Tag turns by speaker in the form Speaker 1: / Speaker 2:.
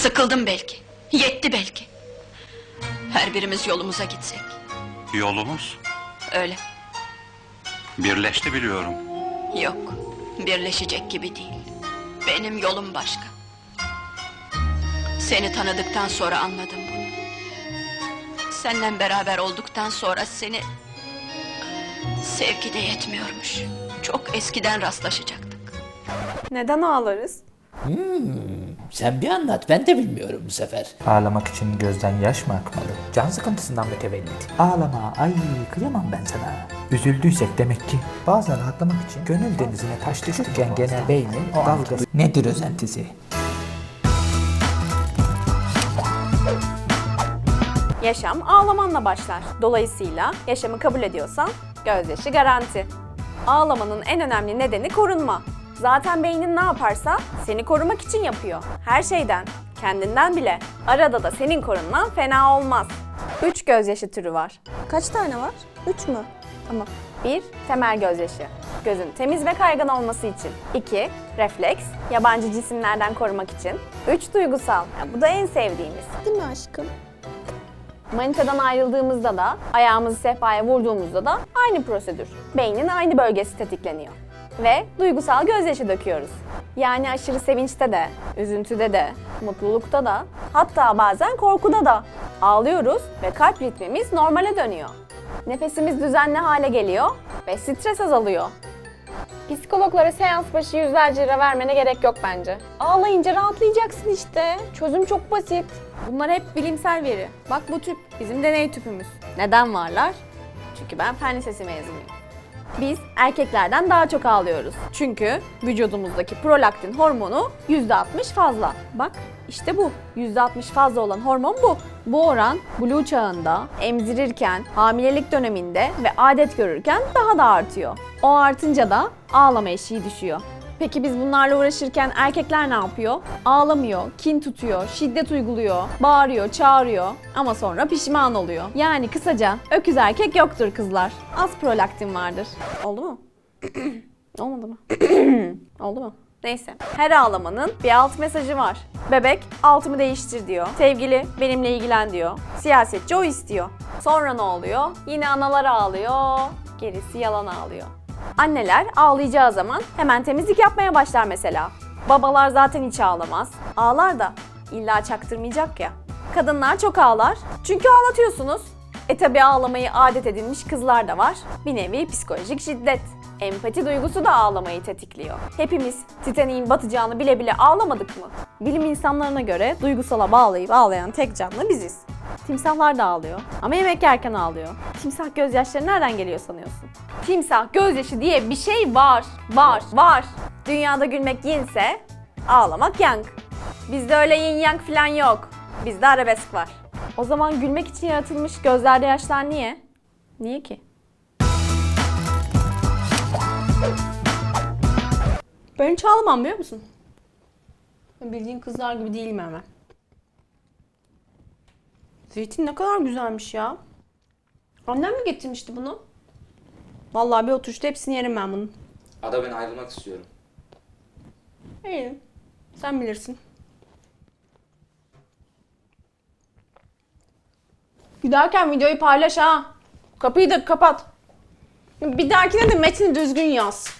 Speaker 1: Sıkıldım belki. Yetti belki. Her birimiz yolumuza gitsek.
Speaker 2: Yolumuz
Speaker 1: Öyle.
Speaker 2: birleşti biliyorum.
Speaker 1: Yok. Birleşecek gibi değil. Benim yolum başka. Seni tanıdıktan sonra anladım bunu. Seninle beraber olduktan sonra seni... Sevgi de yetmiyormuş. Çok eskiden rastlaşacaktık.
Speaker 3: Neden ağlarız?
Speaker 4: Sen bir anlat ben de bilmiyorum bu sefer.
Speaker 5: Ağlamak için gözden yaş mı akmalı? Can sıkıntısından mütevellit. Ağlama, ay kıyamam ben sana. Üzüldüysek demek ki bazen rahatlamak için gönül denizine taş düşürken gene beynin o dalgası. Nedir özentisi?
Speaker 3: Yaşam ağlamanla başlar. Dolayısıyla yaşamı kabul ediyorsan gözyaşı garanti. Ağlamanın en önemli nedeni korunma. Zaten beynin ne yaparsa seni korumak için yapıyor. Her şeyden, kendinden bile. Arada da senin korunman fena olmaz. Üç gözyaşı türü var. Kaç tane var? Üç mü? Tamam. Bir, temel gözyaşı. Gözün temiz ve kaygan olması için. İki, refleks, yabancı cisimlerden korumak için. Üç, duygusal. Ya bu da en sevdiğimiz. Değil mi aşkım? Manitadan ayrıldığımızda da, ayağımızı sehpaya vurduğumuzda da aynı prosedür. Beynin aynı bölgesi tetikleniyor. Ve duygusal gözyaşı döküyoruz. Yani aşırı sevinçte de, üzüntüde de, mutlulukta da, hatta bazen korkuda da ağlıyoruz ve kalp ritmimiz normale dönüyor. Nefesimiz düzenli hale geliyor ve stres azalıyor. Psikologlara seans başı yüzlerce lira vermene gerek yok bence. Ağlayınca rahatlayacaksın işte. Çözüm çok basit. Bunlar hep bilimsel veri. Bak bu tüp bizim deney tüpümüz. Neden varlar? Çünkü ben fen lisesi mezunuyum. Biz erkeklerden daha çok ağlıyoruz. Çünkü vücudumuzdaki prolaktin hormonu %60 fazla. Bak işte bu. %60 fazla olan hormon bu. Bu oran blue çağında, emzirirken, hamilelik döneminde ve adet görürken daha da artıyor. O artınca da ağlama eşiği düşüyor. Peki biz bunlarla uğraşırken erkekler ne yapıyor? Ağlamıyor, kin tutuyor, şiddet uyguluyor, bağırıyor, çağırıyor ama sonra pişman oluyor. Yani kısaca öküz erkek yoktur kızlar. Az prolaktin vardır. Oldu mu? Olmadı mı? Oldu mu? Neyse. Her ağlamanın bir alt mesajı var. Bebek altımı değiştir diyor. Sevgili benimle ilgilen diyor. Siyasetçi o istiyor. Sonra ne oluyor? Yine analar ağlıyor. Gerisi yalan ağlıyor. Anneler ağlayacağı zaman hemen temizlik yapmaya başlar mesela. Babalar zaten hiç ağlamaz. Ağlar da illa çaktırmayacak ya. Kadınlar çok ağlar. Çünkü ağlatıyorsunuz. E tabi ağlamayı adet edinmiş kızlar da var. Bir nevi psikolojik şiddet. Empati duygusu da ağlamayı tetikliyor. Hepimiz Titanic'in batacağını bile bile ağlamadık mı? Bilim insanlarına göre duygusala bağlayıp ağlayan tek canlı biziz. Timsahlar da ağlıyor. Ama yemek yerken ağlıyor. Timsah gözyaşları nereden geliyor sanıyorsun? Timsah gözyaşı diye bir şey var. Var, var. Dünyada gülmek yinse ağlamak yang. Bizde öyle yin yang falan yok. Bizde arabesk var. O zaman gülmek için yaratılmış gözlerde yaşlar niye? Niye ki? Ben hiç ağlamam biliyor musun? Ben Bildiğin kızlar gibi değilim hemen. Zeytin ne kadar güzelmiş ya. Annem mi getirmişti bunu? Vallahi bir oturuşta hepsini yerim ben bunun.
Speaker 6: Ada ben ayrılmak istiyorum.
Speaker 3: İyi. Sen bilirsin. Giderken videoyu paylaş ha. Kapıyı da kapat. Bir dahakine de metni düzgün yaz.